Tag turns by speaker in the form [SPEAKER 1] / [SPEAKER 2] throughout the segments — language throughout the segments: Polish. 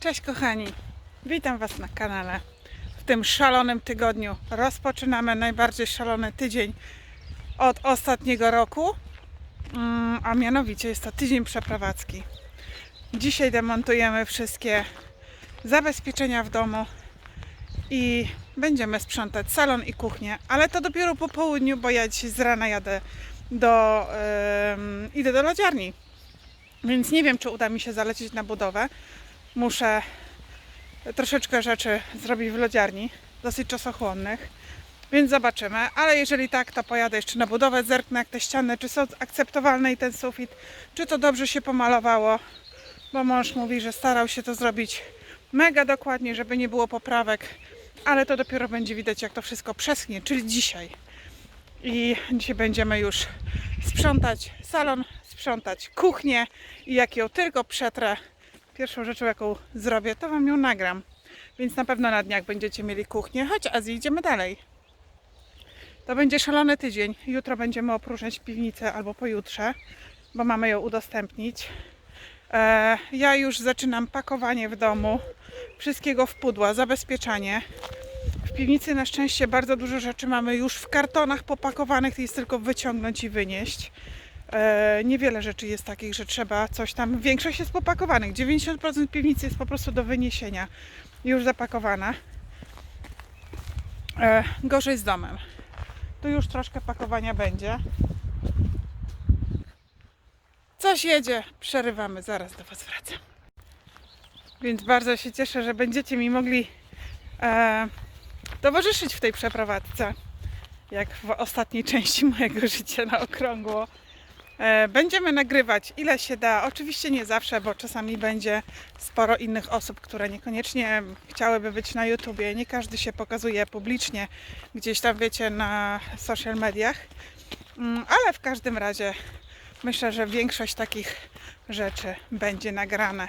[SPEAKER 1] Cześć kochani, witam Was na kanale. W tym szalonym tygodniu rozpoczynamy najbardziej szalony tydzień od ostatniego roku, Mm, a mianowicie jest to tydzień przeprowadzki. Dzisiaj demontujemy wszystkie zabezpieczenia w domu i będziemy sprzątać salon i kuchnię, ale to dopiero po południu, bo ja dzisiaj z rana jadę do, em, idę do lodziarni. Więc nie wiem, czy uda mi się zalecieć na budowę. Muszę troszeczkę rzeczy zrobić w lodziarni, dosyć czasochłonnych, więc zobaczymy. Ale jeżeli tak, to pojadę jeszcze na budowę, zerknę jak te ściany, czy są akceptowalne i ten sufit, czy to dobrze się pomalowało, bo mąż mówi, że starał się to zrobić mega dokładnie, żeby nie było poprawek, ale to dopiero będzie widać, jak to wszystko przeschnie, czyli dzisiaj. I dzisiaj będziemy już sprzątać salon, sprzątać kuchnię i jak ją tylko przetrę, pierwszą rzeczą jaką zrobię, to Wam ją nagram. Więc na pewno na dniach będziecie mieli kuchnię, choć Azji idziemy dalej. To będzie szalony tydzień. Jutro będziemy opróżniać piwnicę albo pojutrze, bo mamy ją udostępnić. E, ja już zaczynam pakowanie w domu, wszystkiego w pudła, zabezpieczanie. W piwnicy na szczęście bardzo dużo rzeczy mamy już w kartonach popakowanych, jest tylko wyciągnąć i wynieść. E, niewiele rzeczy jest takich, że trzeba coś tam. Większość jest popakowanych. 90% piwnicy jest po prostu do wyniesienia, już zapakowana. E, gorzej z domem. Tu już troszkę pakowania będzie. Coś jedzie, przerywamy, zaraz do Was wracam. Więc bardzo się cieszę, że będziecie mi mogli e, towarzyszyć w tej przeprowadzce, jak w ostatniej części mojego życia na okrągło. E, Będziemy nagrywać ile się da. Oczywiście nie zawsze, bo czasami będzie sporo innych osób, które niekoniecznie chciałyby być na YouTubie. Nie każdy się pokazuje publicznie gdzieś tam, wiecie, na social mediach. Mm, Ale w każdym razie myślę, że większość takich rzeczy będzie nagrane.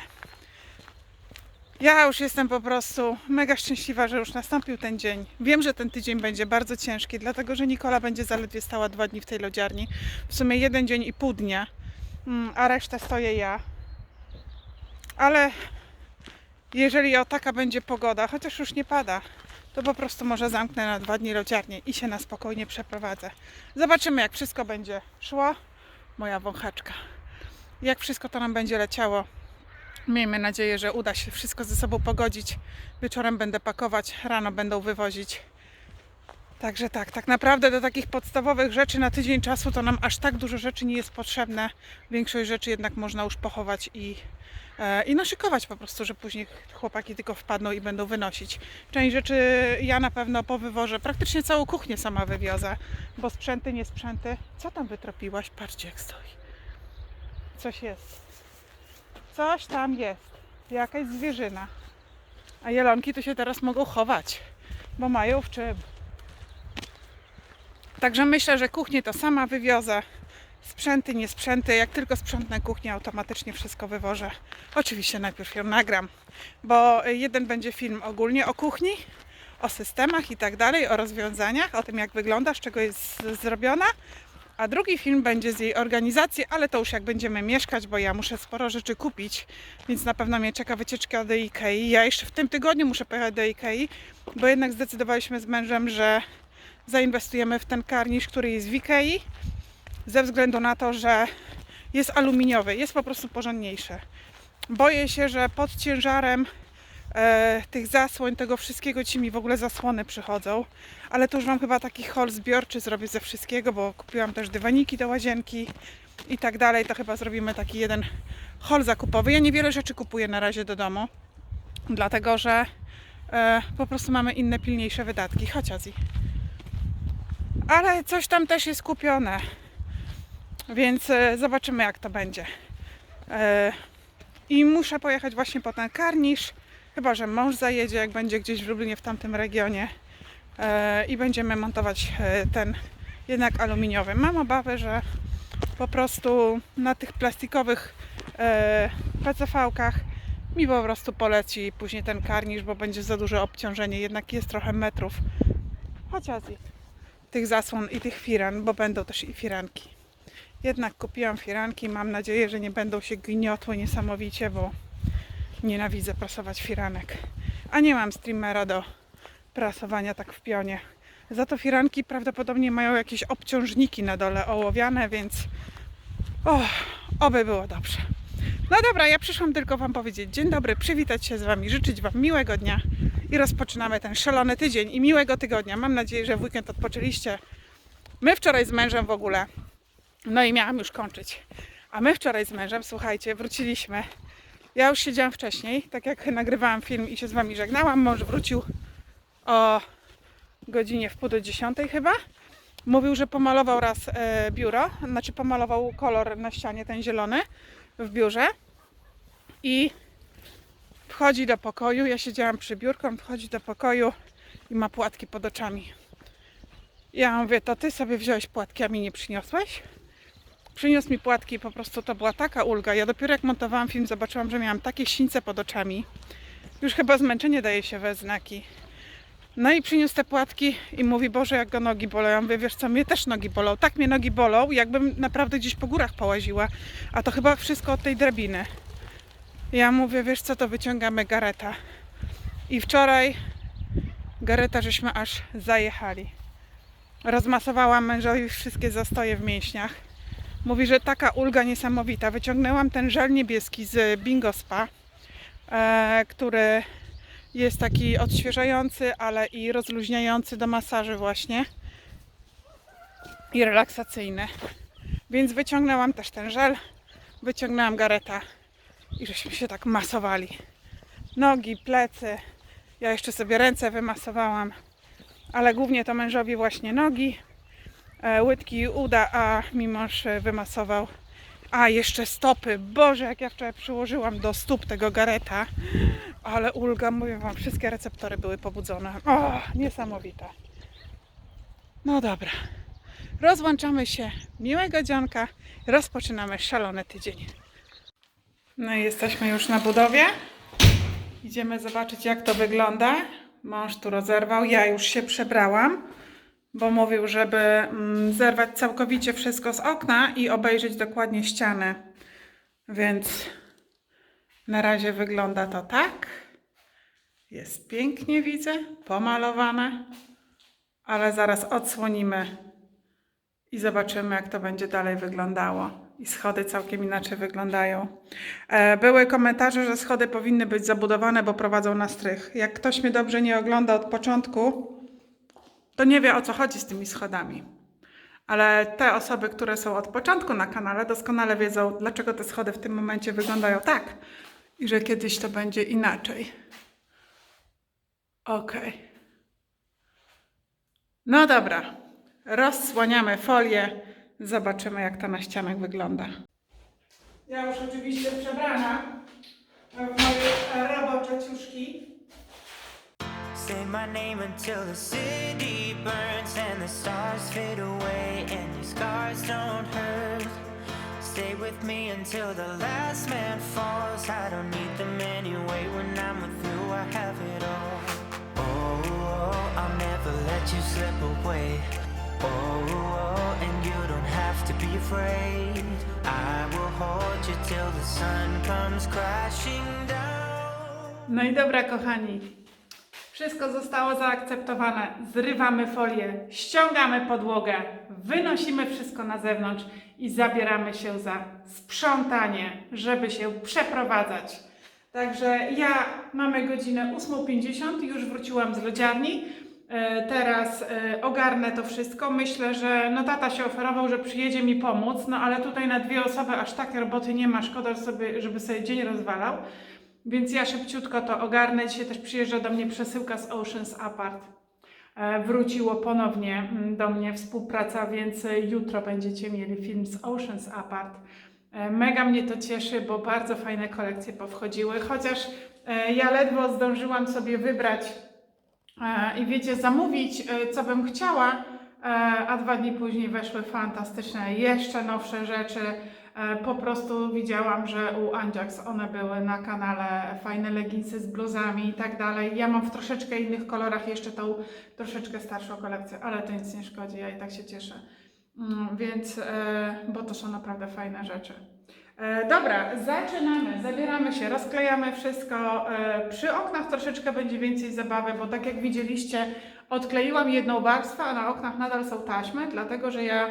[SPEAKER 1] Ja już jestem po prostu mega szczęśliwa, że już nastąpił ten dzień. Wiem, że ten tydzień będzie bardzo ciężki, dlatego że Nikola będzie zaledwie stała dwa dni w tej lodziarni. W sumie jeden dzień i pół dnia, Mm, a resztę stoję ja. Ale jeżeli o taka będzie pogoda, chociaż już nie pada, to po prostu może zamknę na dwa dni lodziarnię i się na spokojnie przeprowadzę. Zobaczymy, jak wszystko będzie szło. Moja wąchaczka. Jak wszystko to nam będzie leciało. Miejmy nadzieję, że uda się wszystko ze sobą pogodzić. Wieczorem będę pakować, rano będą wywozić. Także tak, tak naprawdę do takich podstawowych rzeczy na tydzień czasu to nam aż tak dużo rzeczy nie jest potrzebne. Większość rzeczy jednak można już pochować i, e, i naszykować po prostu, że później chłopaki tylko wpadną i będą wynosić. Część rzeczy ja na pewno po wyworze, praktycznie całą kuchnię sama wywiozę, bo sprzęty, nie sprzęty. Co tam wytropiłaś? Patrzcie jak stoi. Coś jest. Coś tam jest. Jakaś zwierzyna. A jelonki to się teraz mogą chować, bo mają w czym. Także myślę, że kuchnię to sama wywiozę. Sprzęty, nie sprzęty. Jak tylko sprzątnę kuchnię, automatycznie wszystko wywożę. Oczywiście najpierw ją nagram, bo jeden będzie film ogólnie o kuchni, o systemach i tak dalej, o rozwiązaniach, o tym jak wygląda, z czego jest zrobiona. A drugi film będzie z jej organizacji, ale to już jak będziemy mieszkać, bo ja muszę sporo rzeczy kupić, więc na pewno mnie czeka wycieczka do Ikei. Ja jeszcze w tym tygodniu muszę pojechać do Ikei, bo jednak zdecydowaliśmy z mężem, że zainwestujemy w ten karnisz, który jest w Ikei, ze względu na to, że jest aluminiowy, jest po prostu porządniejszy. Boję się, że pod ciężarem e, tych zasłoń, tego wszystkiego ci mi w ogóle zasłony przychodzą, ale to już Wam chyba taki haul zbiorczy zrobię ze wszystkiego, bo kupiłam też dywaniki do łazienki i tak dalej, to chyba zrobimy taki jeden haul zakupowy. Ja niewiele rzeczy kupuję na razie do domu, dlatego że e, po prostu mamy inne, pilniejsze wydatki. Chodź Azji. Ale coś tam też jest kupione, więc e, zobaczymy jak to będzie. E, I muszę pojechać właśnie po ten karnisz, chyba że mąż zajedzie, jak będzie gdzieś w Lublinie w tamtym regionie e, i będziemy montować e, ten jednak aluminiowy. Mam obawę, że po prostu na tych plastikowych e, PCV-kach mi po prostu poleci później ten karnisz, bo będzie za duże obciążenie. Jednak jest trochę metrów. Azji. Tych zasłon i tych firan, bo będą też i firanki. Jednak kupiłam firanki. Mam nadzieję, że nie będą się gniotły niesamowicie, bo Nienawidzę prasować firanek. A nie mam streamera do prasowania tak w pionie. Za to firanki prawdopodobnie mają jakieś obciążniki na dole ołowiane, więc o, oby było dobrze. No dobra, ja przyszłam tylko Wam powiedzieć dzień dobry, przywitać się z Wami, życzyć Wam miłego dnia i rozpoczynamy ten szalony tydzień i miłego tygodnia. Mam nadzieję, że w weekend odpoczęliście. My wczoraj z mężem w ogóle, no i miałam już kończyć. A my wczoraj z mężem, słuchajcie, wróciliśmy. Ja już siedziałam wcześniej, tak jak nagrywałam film i się z Wami żegnałam. Mąż wrócił o godzinie w pół do dziesiątej chyba. Mówił, że pomalował raz e, biuro, znaczy pomalował kolor na ścianie, ten zielony w biurze i wchodzi do pokoju. Ja siedziałam przy biurku, on wchodzi do pokoju i ma płatki pod oczami. Ja mówię, to ty sobie wziąłeś płatki, a mi nie przyniosłeś? Przyniósł mi płatki po prostu to była taka ulga. Ja dopiero jak montowałam film, zobaczyłam, że miałam takie sińce pod oczami. Już chyba zmęczenie daje się we znaki. No i przyniósł te płatki i mówi, Boże, jak go nogi bolą. Ja mówię, wiesz co, mnie też nogi bolą. Tak mnie nogi bolą, jakbym naprawdę gdzieś po górach połaziła. A to chyba wszystko od tej drabiny. Ja mówię, wiesz co, to wyciągamy gareta. I wczoraj gareta żeśmy aż zajechali. Rozmasowałam mężowi wszystkie zastoje w mięśniach. Mówi, że taka ulga niesamowita. Wyciągnęłam ten żel niebieski z Bingo Spa, e, który jest taki odświeżający, ale i rozluźniający do masaży właśnie i relaksacyjny. Więc wyciągnęłam też ten żel, wyciągnęłam gareta i żeśmy się tak masowali. Nogi, plecy, ja jeszcze sobie ręce wymasowałam, ale głównie to mężowi właśnie nogi, łydki i uda, a mi mąż e, wymasował. A, jeszcze stopy. Boże, jak ja wczoraj przyłożyłam do stóp tego gareta. Ale ulga, mówię wam, wszystkie receptory były pobudzone. O, niesamowite. No dobra. Rozłączamy się. Miłego dzionka. Rozpoczynamy szalony tydzień. No i jesteśmy już na budowie. Idziemy zobaczyć, jak to wygląda. Mąż tu rozerwał. Ja już się przebrałam, bo mówił, żeby mm, zerwać całkowicie wszystko z okna i obejrzeć dokładnie ściany. Więc na razie wygląda to tak. Jest pięknie, widzę, pomalowane, ale zaraz odsłonimy i zobaczymy, jak to będzie dalej wyglądało. I schody całkiem inaczej wyglądają. E, Były komentarze, że schody powinny być zabudowane, bo prowadzą na strych. Jak ktoś mnie dobrze nie ogląda od początku, to nie wie o co chodzi z tymi schodami. Ale te osoby, które są od początku na kanale, doskonale wiedzą, dlaczego te schody w tym momencie wyglądają tak i że kiedyś to będzie inaczej. Okej. No dobra. Rozsłaniamy folię. Zobaczymy, jak to na ścianach wygląda. Ja już oczywiście przebrana w moje robocze ciuszki.
[SPEAKER 2] Say my name until the city burns and the stars fade away and your scars don't hurt. Stay with me until the last man falls. I don't need them anyway. When I'm with you, I have it all. Oh, oh, I'll never let you slip away. Oh, oh, and you don't have to be afraid. I will hold you till the sun comes crashing down.
[SPEAKER 1] No i dobra, kochani. Wszystko zostało zaakceptowane. Zrywamy folię, ściągamy podłogę, wynosimy wszystko na zewnątrz i zabieramy się za sprzątanie, żeby się przeprowadzać. Także ja mamy godzinę 8.50, już wróciłam z lodziarni. E, Teraz e, ogarnę to wszystko. Myślę, że no tata się oferował, że przyjedzie mi pomóc, no ale tutaj na dwie osoby aż takie roboty nie ma, szkoda żeby sobie dzień rozwalał. Więc ja szybciutko to ogarnę. Dzisiaj też przyjeżdża do mnie przesyłka z Oceans Apart. E, Wróciło ponownie mm, do mnie współpraca, więc e, jutro będziecie mieli film z Oceans Apart. E, Mega mnie to cieszy, bo bardzo fajne kolekcje powchodziły, chociaż ja ledwo zdążyłam sobie wybrać i wiecie, zamówić, co bym chciała, a dwa dni później weszły fantastyczne, jeszcze nowsze rzeczy. E, Po prostu widziałam, że u Anjax one były na kanale, fajne leginsy z bluzami i tak dalej. Ja mam w troszeczkę innych kolorach jeszcze tą troszeczkę starszą kolekcję, ale to nic nie szkodzi, ja i tak się cieszę. Mm, Więc, e, bo to są naprawdę fajne rzeczy. E, dobra, zaczynamy, zabieramy się, rozklejamy wszystko. Przy oknach troszeczkę będzie więcej zabawy, bo tak jak widzieliście, odkleiłam jedną warstwę, a na oknach nadal są taśmy, dlatego że ja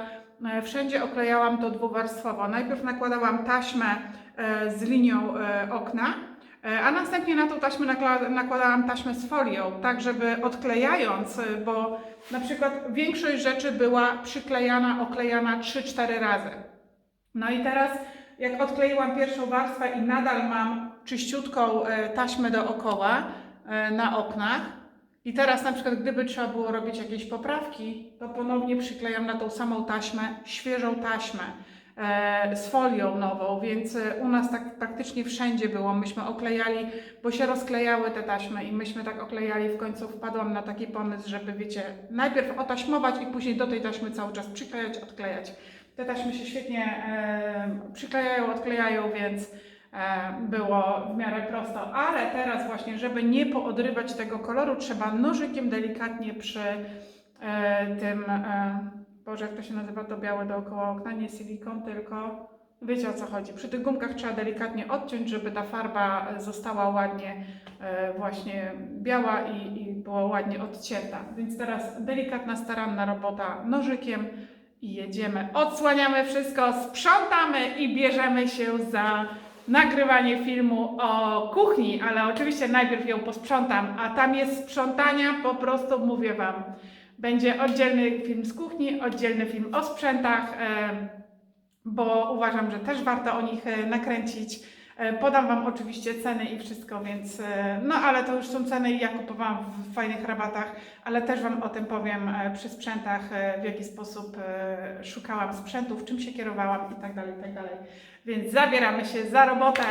[SPEAKER 1] wszędzie oklejałam to dwuwarstwowo. Najpierw nakładałam taśmę e, z linią e, okna, e, a następnie na tą taśmę nakładałam taśmę z folią, tak żeby odklejając, e, bo na przykład większość rzeczy była przyklejana, oklejana 3-4 razy. No i teraz, jak odkleiłam pierwszą warstwę i nadal mam czyściutką e, taśmę dookoła e, na oknach, i teraz na przykład, gdyby trzeba było robić jakieś poprawki, to ponownie przyklejam na tą samą taśmę świeżą taśmę e, z folią nową, więc e, u nas tak praktycznie wszędzie było. Myśmy oklejali, bo się rozklejały te taśmy i myśmy tak oklejali. W końcu wpadłam na taki pomysł, żeby wiecie, najpierw otaśmować i później do tej taśmy cały czas przyklejać, odklejać. Te taśmy się świetnie e, przyklejają, odklejają, więc było w miarę prosto. Ale teraz właśnie, żeby nie poodrywać tego koloru, trzeba nożykiem delikatnie przy e, tym, e, Boże, jak to się nazywa, to białe dookoła okna, nie silikon, tylko wiecie o co chodzi. Przy tych gumkach trzeba delikatnie odciąć, żeby ta farba e, została ładnie e, właśnie biała i, i była ładnie odcięta. Więc teraz delikatna, staranna robota nożykiem i jedziemy. Odsłaniamy wszystko, sprzątamy i bierzemy się za nagrywanie filmu o kuchni, ale oczywiście najpierw ją posprzątam, a tam jest sprzątania, po prostu mówię Wam. Będzie oddzielny film z kuchni, oddzielny film o sprzętach, e, bo uważam, że też warto o nich e, nakręcić. E, Podam Wam oczywiście ceny i wszystko, więc no ale to już są ceny ja kupowałam w fajnych rabatach, ale też Wam o tym powiem przy sprzętach, w jaki sposób szukałam sprzętów, czym się kierowałam i tak dalej, i tak dalej. Więc zabieramy się za robotę.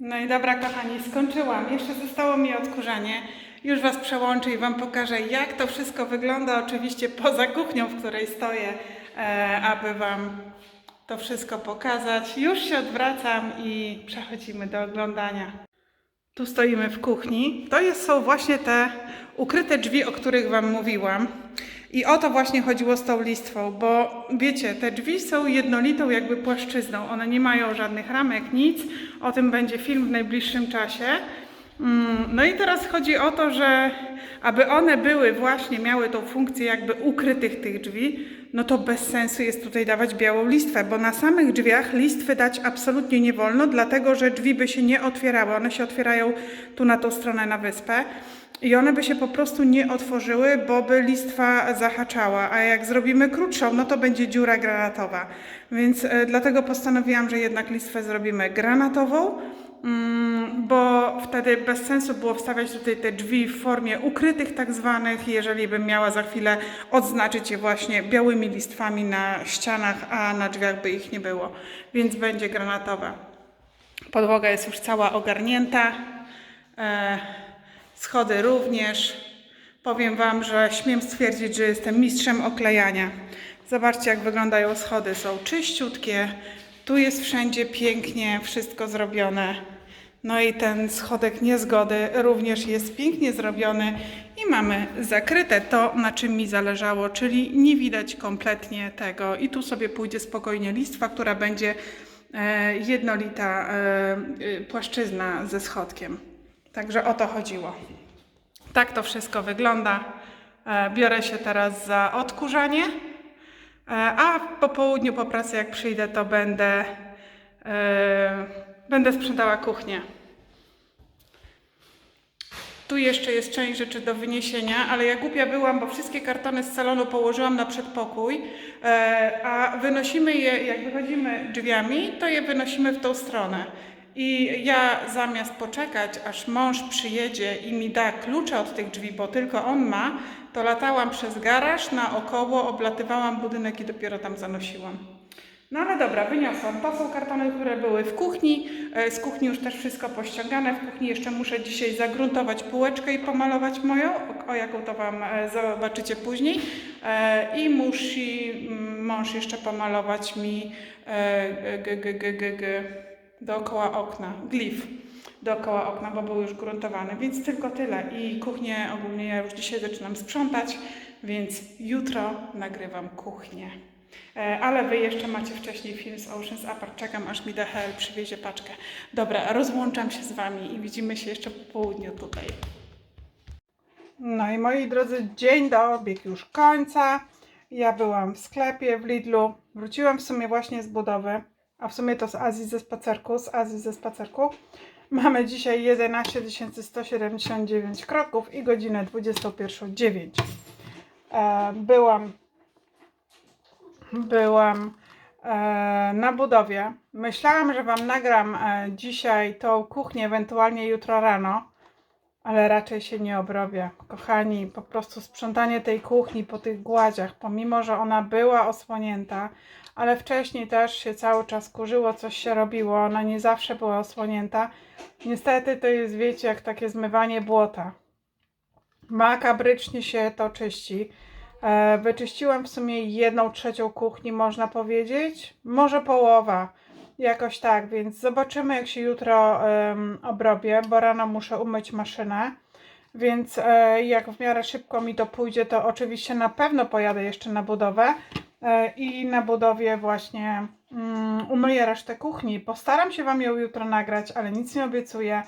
[SPEAKER 1] No i dobra, kochani, skończyłam. Jeszcze zostało mi odkurzanie. Już Was przełączę i Wam pokażę, jak to wszystko wygląda. Oczywiście poza kuchnią, w której stoję, e, aby Wam to wszystko pokazać. Już się odwracam i przechodzimy do oglądania. Tu stoimy w kuchni. To jest, są właśnie te ukryte drzwi, o których Wam mówiłam. I o to właśnie chodziło z tą listwą, bo wiecie, te drzwi są jednolitą jakby płaszczyzną. One nie mają żadnych ramek, nic. O tym będzie film w najbliższym czasie. Mm, No i teraz chodzi o to, że aby one były właśnie, miały tą funkcję jakby ukrytych tych drzwi, no to bez sensu jest tutaj dawać białą listwę, bo na samych drzwiach listwy dać absolutnie nie wolno, dlatego że drzwi by się nie otwierały. One się otwierają tu na tą stronę na wyspę. I one by się po prostu nie otworzyły, bo by listwa zahaczała, a jak zrobimy krótszą, no to będzie dziura granatowa. Więc e, dlatego postanowiłam, że jednak listwę zrobimy granatową, mm, bo wtedy bez sensu było wstawiać tutaj te drzwi w formie ukrytych tak zwanych, jeżeli bym miała za chwilę odznaczyć je właśnie białymi listwami na ścianach, a na drzwiach by ich nie było. Więc będzie granatowa. Podłoga jest już cała ogarnięta. E, schody również. Powiem Wam, że śmiem stwierdzić, że jestem mistrzem oklejania. Zobaczcie, jak wyglądają schody. Są czyściutkie. Tu jest wszędzie pięknie wszystko zrobione. No i ten schodek niezgody również jest pięknie zrobiony i mamy zakryte to, na czym mi zależało, czyli nie widać kompletnie tego. I tu sobie pójdzie spokojnie listwa, która będzie e, jednolita e, e, płaszczyzna ze schodkiem. Także o to chodziło. Tak to wszystko wygląda. E, Biorę się teraz za odkurzanie, e, a po południu po pracy jak przyjdę, to będę, e, będę sprzątała kuchnię. Tu jeszcze jest część rzeczy do wyniesienia, ale ja głupia byłam, bo wszystkie kartony z salonu położyłam na przedpokój, a wynosimy je, jak wychodzimy drzwiami, to je wynosimy w tą stronę. I ja zamiast poczekać, aż mąż przyjedzie i mi da klucze od tych drzwi, bo tylko on ma, to latałam przez garaż naokoło, oblatywałam budynek i dopiero tam zanosiłam. No ale dobra, wyniosłam. To są kartony, które były w kuchni. E, Z kuchni już też wszystko pościągane. W kuchni jeszcze muszę dzisiaj zagruntować półeczkę i pomalować moją, o, jaką to Wam e, zobaczycie później. E, I musi mąż jeszcze pomalować mi g, g, g, g, g, dookoła okna, glif dookoła okna, bo był już gruntowany, więc tylko tyle. I kuchnię ogólnie ja już dzisiaj zaczynam sprzątać, więc jutro nagrywam kuchnię. E, Ale wy jeszcze macie wcześniej film z Oceans Apart. Czekam aż mi DHL przywiezie paczkę. Dobra, rozłączam się z wami i widzimy się jeszcze po południu tutaj. No i moi drodzy, dzień dobiegł już końca. Ja byłam w sklepie w Lidlu. Wróciłam w sumie właśnie z budowy, a w sumie to z Azji ze spacerku, z Azji ze spacerku. Mamy dzisiaj 11 179 kroków i godzinę 21.09. E, byłam byłam e, na budowie. Myślałam, że Wam nagram e, dzisiaj tą kuchnię, ewentualnie jutro rano, ale raczej się nie obrobię. Kochani, po prostu sprzątanie tej kuchni po tych gładziach, pomimo, że ona była osłonięta, ale wcześniej też się cały czas kurzyło, coś się robiło, ona nie zawsze była osłonięta. Niestety to jest, wiecie, jak takie zmywanie błota. Makabrycznie się to czyści. E, Wyczyściłam w sumie jedną trzecią kuchni, można powiedzieć. Może połowa. Jakoś tak, więc zobaczymy, jak się jutro em, obrobię, bo rano muszę umyć maszynę. Więc e, jak w miarę szybko mi to pójdzie, to oczywiście na pewno pojadę jeszcze na budowę. E, I na budowie właśnie mm, umyję resztę kuchni. Postaram się Wam ją jutro nagrać, ale nic nie obiecuję.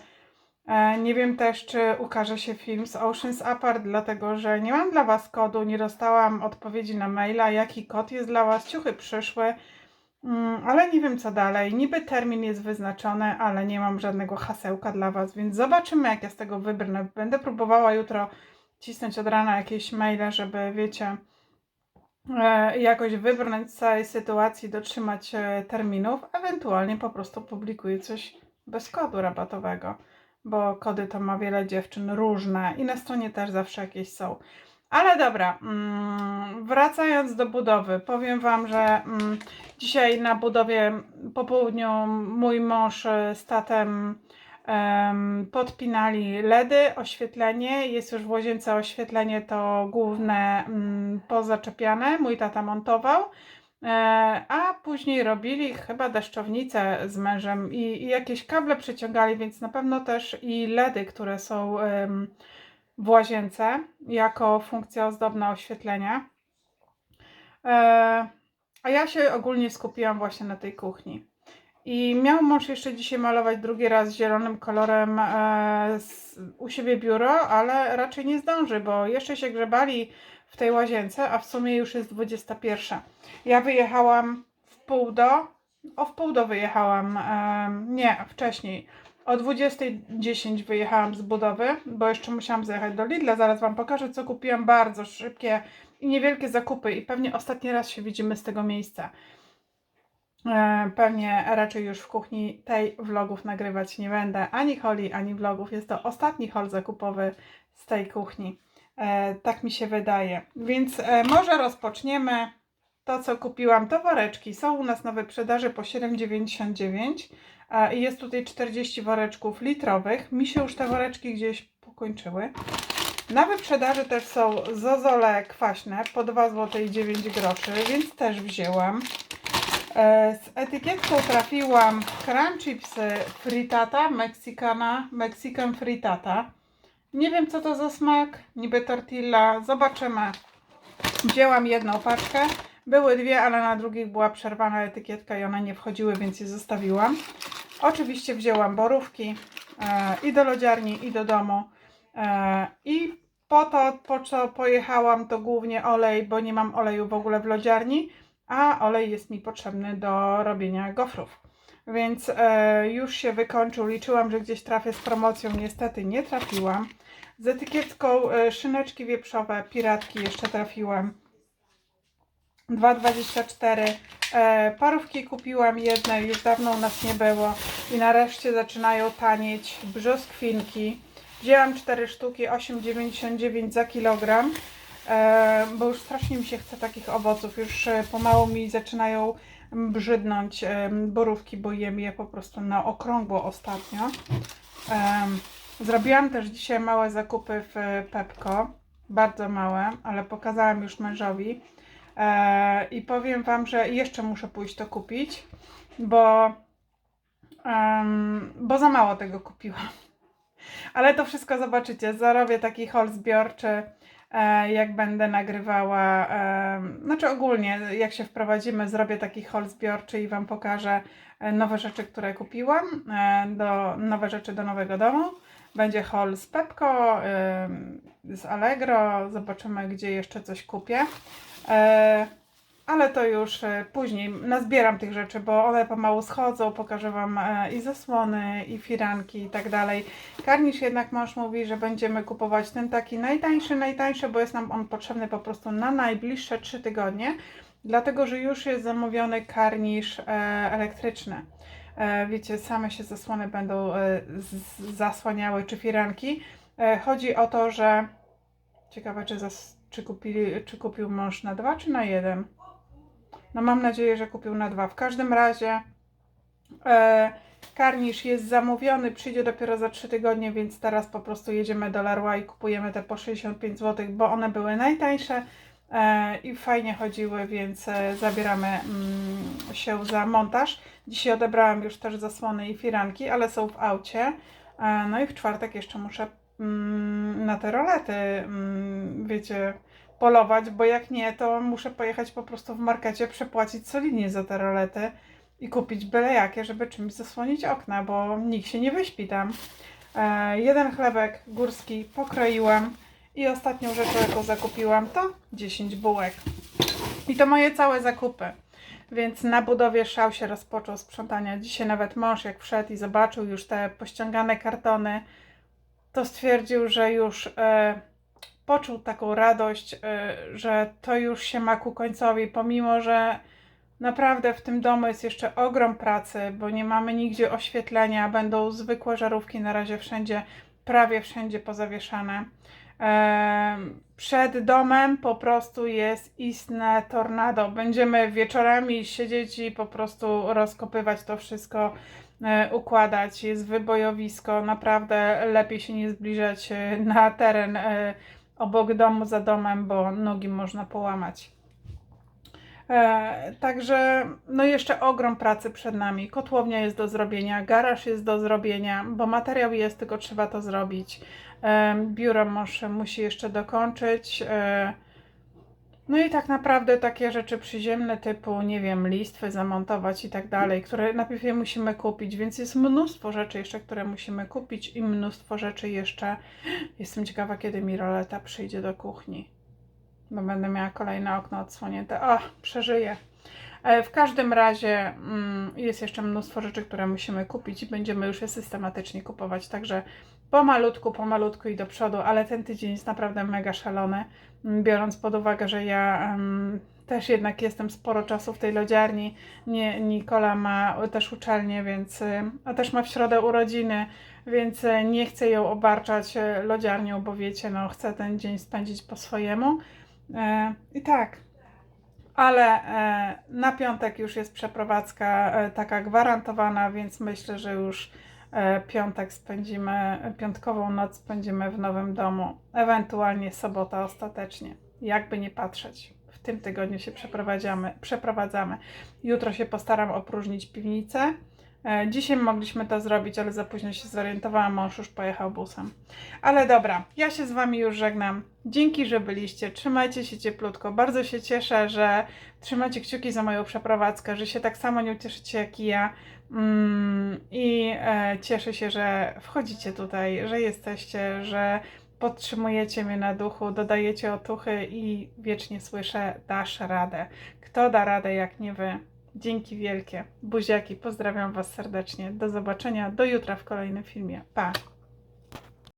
[SPEAKER 1] E, Nie wiem też, czy ukaże się film z Oceans Apart, dlatego że nie mam dla Was kodu, nie dostałam odpowiedzi na maila, jaki kod jest dla Was. Ciuchy przyszły, ale nie wiem co dalej. Niby termin jest wyznaczony, ale nie mam żadnego hasełka dla Was, więc zobaczymy, jak ja z tego wybrnę. Będę próbowała jutro cisnąć od rana jakieś maile, żeby wiecie, e, jakoś wybrnąć z całej sytuacji, dotrzymać e, terminów, ewentualnie po prostu publikuję coś bez kodu rabatowego bo kody to ma wiele dziewczyn różne i na stronie też zawsze jakieś są. Ale dobra, mm, wracając do budowy, powiem Wam, że mm, dzisiaj na budowie po południu mój mąż e, z tatem em, podpinali LEDy, oświetlenie. Jest już w łazience oświetlenie to główne mm, pozaczepiane, mój tata montował. E, a później robili chyba deszczownicę z mężem i, i jakieś kable przeciągali, więc na pewno też i LEDy, które są w łazience jako funkcja ozdobna oświetlenia. E, a ja się ogólnie skupiłam właśnie na tej kuchni. I miał mąż jeszcze dzisiaj malować drugi raz zielonym kolorem e, u siebie biuro, ale raczej nie zdąży, bo jeszcze się grzebali w tej łazience, a w sumie już jest 21. Ja wyjechałam w pół do, o w pół do wyjechałam, em, nie, wcześniej, O 20.10 wyjechałam z budowy, bo jeszcze musiałam zajechać do Lidla. Zaraz Wam pokażę, co kupiłam. Bardzo szybkie i niewielkie zakupy i pewnie ostatni raz się widzimy z tego miejsca. E, Pewnie raczej już w kuchni tej vlogów nagrywać nie będę. Ani holi, ani vlogów. Jest to ostatni hol zakupowy z tej kuchni. E, tak mi się wydaje. Więc e, może rozpoczniemy. To, co kupiłam, to woreczki. Są u nas na wyprzedaży po 7,99 e, i jest tutaj 40 woreczków litrowych. Mi się już te woreczki gdzieś pokończyły. Na wyprzedaży też są zozole kwaśne po 2 zł i 9 groszy, więc też wzięłam. E, Z etykietką trafiłam crunch chipsy fritata, Mexicana, Mexican fritata. Nie wiem co to za smak, niby tortilla, zobaczymy. Wzięłam jedną paczkę, były dwie, ale na drugich była przerwana etykietka i one nie wchodziły, więc je zostawiłam. Oczywiście wzięłam borówki e, i do lodziarni, i do domu. E, I po to, po co pojechałam, to głównie olej, bo nie mam oleju w ogóle w lodziarni, a olej jest mi potrzebny do robienia gofrów. Więc e, już się wykończył. Liczyłam, że gdzieś trafię z promocją. Niestety nie trafiłam. Z etykietką szyneczki wieprzowe, piratki jeszcze trafiłam. 2,24. E, parówki kupiłam jedne, już dawno u nas nie było. I nareszcie zaczynają tanieć brzoskwinki. Wzięłam 4 sztuki, 8,99 za kilogram. E, bo już strasznie mi się chce takich owoców. Już e, pomału mi zaczynają brzydnąć e, borówki, bo jem je po prostu na okrągło ostatnio. Em, Zrobiłam też dzisiaj małe zakupy w Pepko. Bardzo małe, ale pokazałam już mężowi. E, I powiem Wam, że jeszcze muszę pójść to kupić, bo, bo za mało tego kupiłam. Ale to wszystko zobaczycie. Zarobię taki haul zbiorczy, e, jak będę nagrywała. E, znaczy ogólnie, jak się wprowadzimy, zrobię taki haul zbiorczy i Wam pokażę nowe rzeczy, które kupiłam, do, nowe rzeczy do nowego domu. Będzie haul z Pepko, z Allegro. Zobaczymy, gdzie jeszcze coś kupię. E, ale to już e, później nazbieram tych rzeczy, bo one pomału schodzą, pokażę Wam e, i zasłony, i firanki i tak dalej. Karnisz jednak mąż mówi, że będziemy kupować ten taki najtańszy, najtańszy, bo jest nam on potrzebny po prostu na najbliższe 3 tygodnie, dlatego że już jest zamówiony karnisz elektryczny. Wiecie, same się zasłony będą zasłaniały, czy firanki. Chodzi o to, że ciekawe, czy, zas, czy, kupili, czy kupił mąż na dwa, czy na jeden. No mam nadzieję, że kupił na dwa. W każdym razie e, karnisz jest zamówiony, przyjdzie dopiero za 3 tygodnie, więc teraz po prostu jedziemy do Leroy i kupujemy te po 65 zł, bo one były najtańsze e, i fajnie chodziły, więc e, zabieramy mm, się za montaż. Dzisiaj odebrałam już też zasłony i firanki, ale są w aucie. E, no i w czwartek jeszcze muszę na te rolety, mm, wiecie, polować, bo jak nie, to muszę pojechać po prostu w markecie, przepłacić solidnie za te rolety i kupić byle jakie, żeby czymś zasłonić okna, bo nikt się nie wyśpi tam. E, jeden chlebek górski pokroiłam i ostatnią rzeczą, jaką zakupiłam, to 10 bułek. I to moje całe zakupy. Więc na budowie szał się rozpoczął sprzątania. Dzisiaj nawet mąż jak wszedł i zobaczył już te pościągane kartony, to stwierdził, że już e, poczuł taką radość, y, że to już się ma ku końcowi, pomimo że naprawdę w tym domu jest jeszcze ogrom pracy, bo nie mamy nigdzie oświetlenia, będą zwykłe żarówki na razie wszędzie, prawie wszędzie pozawieszane. Em, Przed domem po prostu jest istne tornado. Będziemy wieczorami siedzieć i po prostu rozkopywać to wszystko, e, układać. Jest wybojowisko, naprawdę lepiej się nie zbliżać e, na teren e, obok domu, za domem, bo nogi można połamać. E, także no jeszcze ogrom pracy przed nami. Kotłownia jest do zrobienia, garaż jest do zrobienia, bo materiał jest, tylko trzeba to zrobić. E, biuro mąż musi jeszcze dokończyć. No i tak naprawdę takie rzeczy przyziemne typu, nie wiem, listwy zamontować i tak dalej, które najpierw je musimy kupić, więc jest mnóstwo rzeczy jeszcze, które musimy kupić i mnóstwo rzeczy jeszcze. Jestem ciekawa, kiedy mi roleta przyjdzie do kuchni, bo będę miała kolejne okno odsłonięte. O, przeżyję. E, W każdym razie mm, jest jeszcze mnóstwo rzeczy, które musimy kupić i będziemy już je systematycznie kupować, także pomalutku, pomalutku i do przodu, ale ten tydzień jest naprawdę mega szalony, biorąc pod uwagę, że ja em, też jednak jestem sporo czasu w tej lodziarni, nie, Nikola ma też uczelnię, więc, a też ma w środę urodziny, więc y, nie chcę ją obarczać y, lodziarnią, bo wiecie, no chcę ten dzień spędzić po swojemu. E, I tak, ale e, na piątek już jest przeprowadzka e, taka gwarantowana, więc myślę, że już e, piątek spędzimy, piątkową noc spędzimy w nowym domu, ewentualnie sobota ostatecznie, jakby nie patrzeć. W tym tygodniu się przeprowadzamy, przeprowadzamy. Jutro się postaram opróżnić piwnicę. E, Dzisiaj mogliśmy to zrobić, ale za późno się zorientowałam, mąż już pojechał busem. Ale dobra, ja się z Wami już żegnam. Dzięki, że byliście. Trzymajcie się cieplutko. Bardzo się cieszę, że trzymacie kciuki za moją przeprowadzkę, że się tak samo nie ucieszycie jak i ja. Mm, I e, cieszę się, że wchodzicie tutaj, że jesteście, że podtrzymujecie mnie na duchu, dodajecie otuchy i wiecznie słyszę, dasz radę. Kto da radę jak nie Wy? Dzięki wielkie. Buziaki, pozdrawiam Was serdecznie. Do zobaczenia, do jutra w kolejnym filmie. Pa!